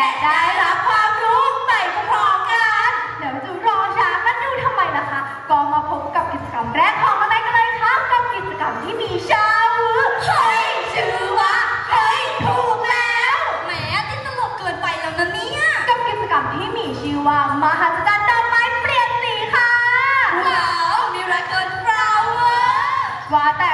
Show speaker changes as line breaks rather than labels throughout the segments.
และได้รับความรู้ไปพร้อมๆกัน เดี๋ยวจะรอช้ากันดูทำไมล่ะคะก็มาพบกับกิจกรรมแรกของอะไรกันเลยคะกับกิจกรรมที่มีชื่อเฮ้ยชื่อว่าเฮ้ยถูกแล้วแหมที่ตลกเกินไปแล้วนะเนี่ยกับกิจกรรมที่มีชื่อว่ามหัศจรรย์ดอกไม้เปลี่ยนสีค่ะว้าวมิราเคิลฟลาวเวอร์ว่าแต่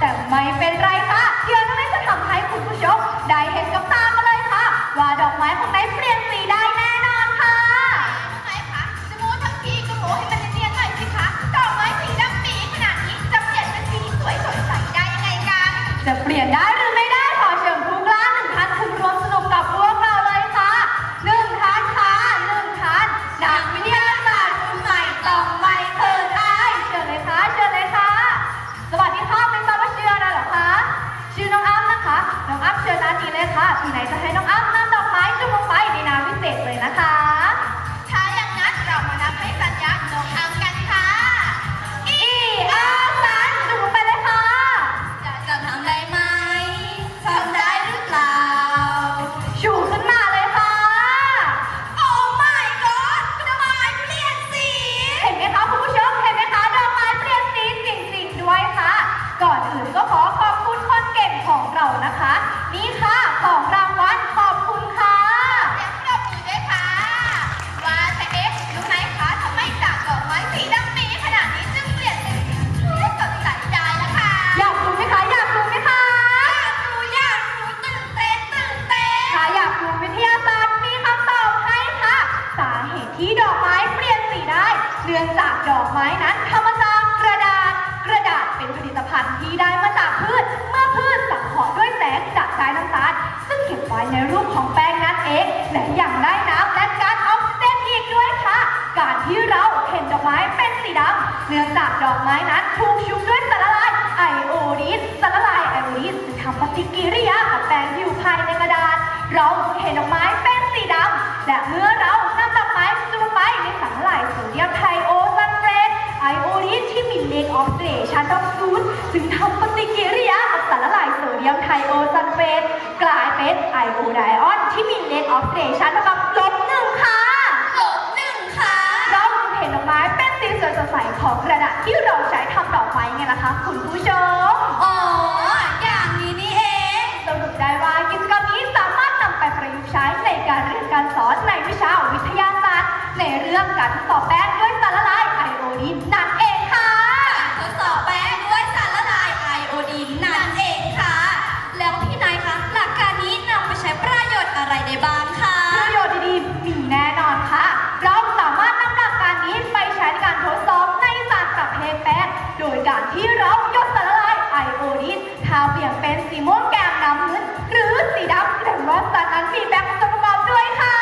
แต่ไม่เป็นไรค่ะเดี๋ยวน้องไม้จะทำให้คุณผู้ชมได้เห็นกับตามาเลยค่ะ ว่าดอกไม้ของนายเปลี่ยน เชิญด้านนี้เลยค่ะ ที่ไหนจะให้น้องอ้ำนำดอกไม้จุ่มลงไปในน้ำพิเศษเลยนะคะ ที่ได้มาจากพืช เมื่อพืชสังเคราะห์ด้วยแสงจากสายน้ำตาลซึ่งเก็บไว้ในรูปของแป้งนั่นเอง และยังได้น้ำและก๊าซออกซิเจนอีกด้วยค่ะ การที่เราเห็นดอกไม้เป็นสีดำเนื่องจากดอกไม้นั้นถูกชุบด้วยสารละลายไอโอดีนสารละลายไอโอดีนจะทำปฏิกิริยากับแป้งที่อยู่ภายในกระดาษ เราเห็นดอกไม้เป็นสีดำและเมื่อเรา กซิเดชันต้องศูนย์จึงทำปฏิกิริยากับสารละลายโซเดียมไทโอซัลเฟตกลายเป็นไอโอไดออนที่มีเลขออกซิเดชันเท่ากับลบหนึ่งค่ะลบหนึ่งค่ะเราจึงเห็นดอกไม้เป็นสีสวยสดใสของกระดาษที่เราใช้ทำดอกไม้ไงล่ะคะคุณผู้ชมอ๋ออย่างนี้นี่เองสรุปได้ว่ากิจกรรมนี้สามารถนำไปประยุกต์ใช้ในการเรียนการสอนในวิชาวิทยาศาสตร์ในเรื่องการทดสอบแป้งด้วยสารละลายไอโอดีน การที่เราหยดสารละลายไอโอดีนทาเปลี่ยนเป็นสีม่วงแก้มน้ำเงินหรือสีดำแสดงว่าสารนั้นมีแป้งผสมประกอบด้วยค่ะ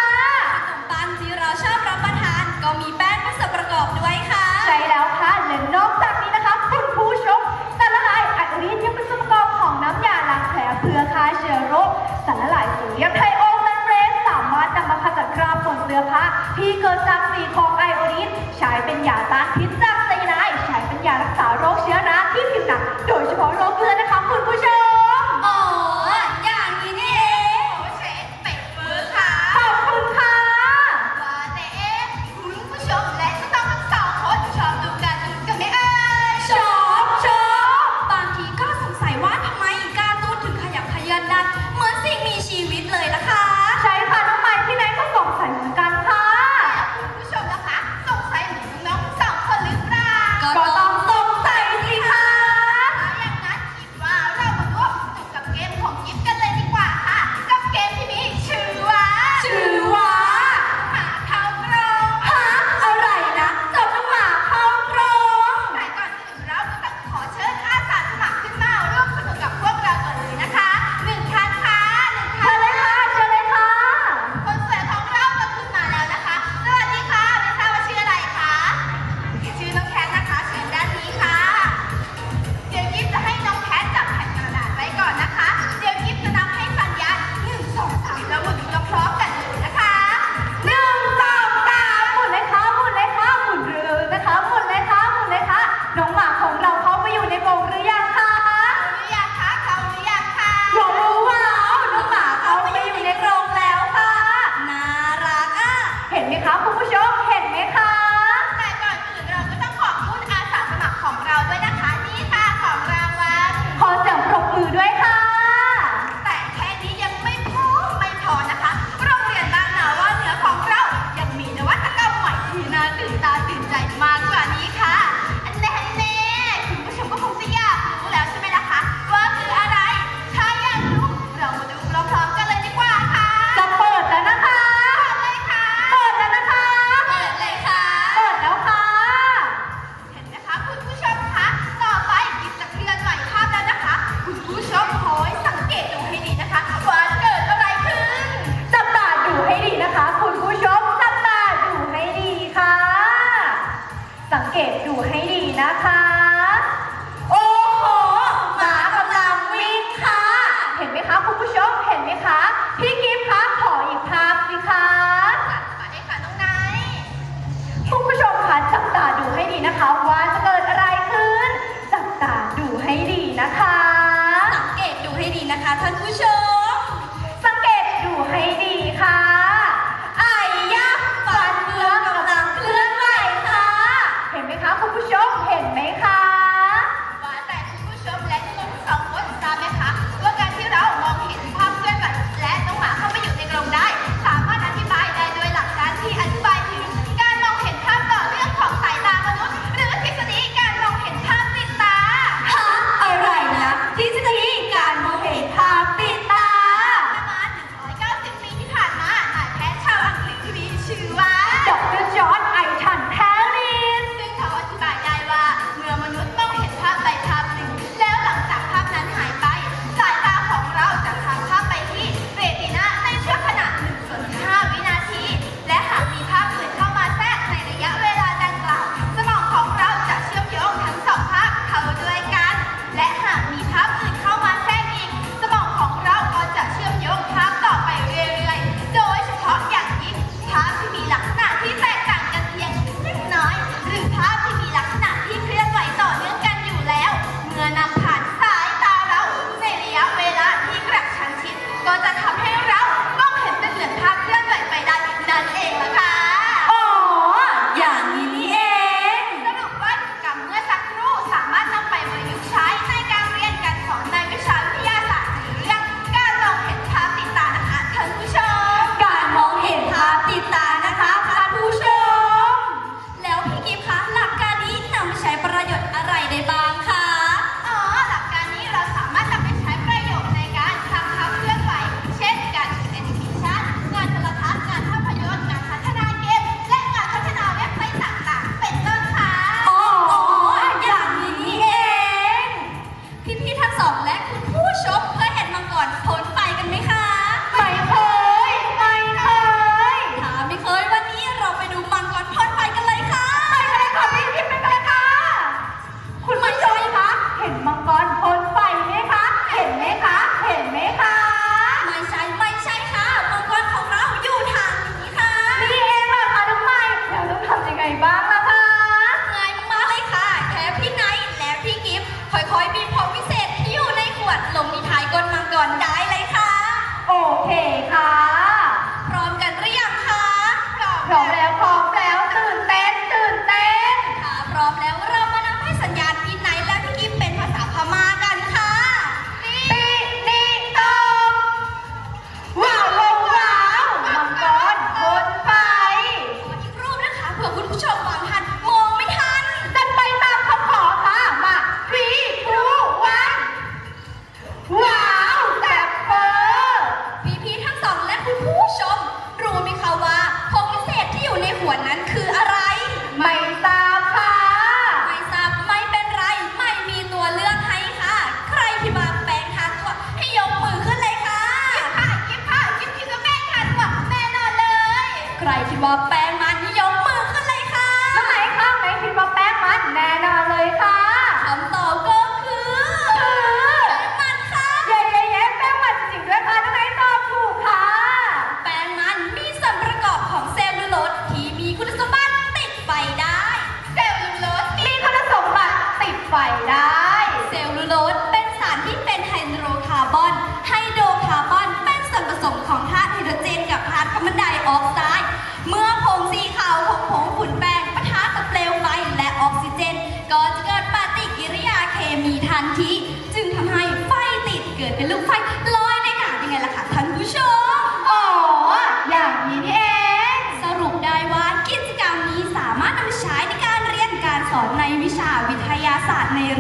ขนมปังที่เราชอบรับประทานก็มีแป้งผสมประกอบด้วยค่ะ ใช่แล้วค่ะและนอกจากนี้นะคะคุณผู้ชมสารละลายไอโอดีนยังเป็นส่วนประกอบของน้ำยาล้างแผลเพื่อฆ่าเชื้อโรคสารละลายโซเดียมไทโอซัลเฟตสามารถนำมาขจัดคราบผลเสื้อผ้าที่เกิดจากสีของไอโอดีนใช้เป็นยาต้านพิษจากไซยาไนด์ใช้เป็นยารักษาโรคเชื้อ
รา ที่ผิว
หนั
งโดยเฉพาะโรคเกลือนะคะคุณผู้ชม นะ
คะ
สั
ง
เกตดูให้
ดีนะ
คะท่านผู้ชม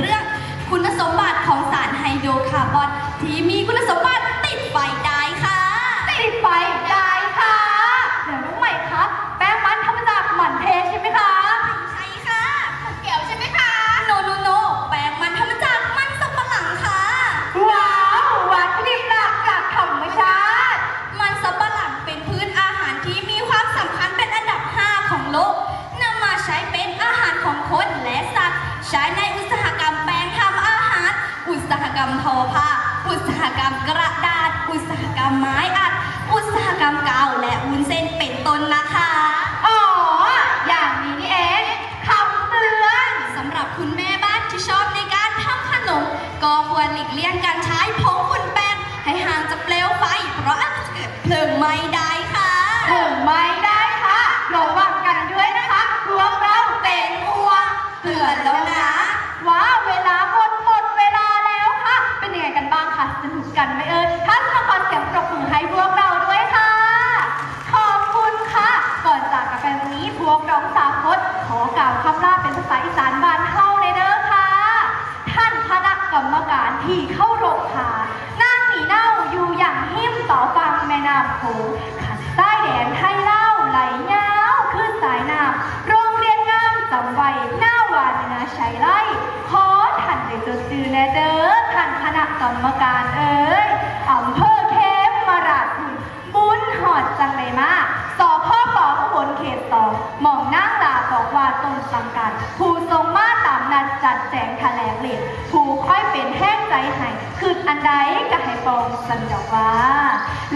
เรื่
องคุณสมบัติของสารไฮโดรคาร์บอนที่มีคุณสมบัติ
รรม
ทอผ้า อุตสาหกรรมกระดาษ อุตสาหกรรมไม้อัด อุตสาหกรรมกาวและวุ้นเส้นเป็นต้นนะคะ
อ๋อ อย่างนี้นี่เองคำเตือน
สำหรับคุณแม่บ้านที่ชอบในการทำขนม ก็ควรหลีกเลี่ยงการใช้ผงขุ่นแป้งให้ห่างจากเปลวไฟ เพราะอาจเกิดเพลิงไม่ได้ค่ะ
เพลิงไม่ได้ค่ะระวังกันด้วยนะคะพวกเราเป็นห่วง
เตือนแล้วนะ
รมการที่เข้ารบค่ะนั่งหนีเน่าอยู่อย่างหิ้มต่อฟังแม่น้ำโขงขันใต้แดนไทยเล่าไหลยาวขึ้นสายน้ำโรงเรียนงามจำไว้หน้าวานนาชัยไล่ขอท่านได้จดจือแน่เด้อท่านคณะกรรมการเอ๋ยอำเภอเข้มมาราดคุบุญหอดจังเลยมาก นเขตสองหม่องนั่งลาบอกว่าต้นสังกัดผู้ทรงมาตามนัดจัดแจงแถลงเลดผู้ค่อยเป็นแห้งใจให้คืออันใดก็ให้ปองสันดอกว่า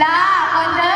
ลาคนเด้อ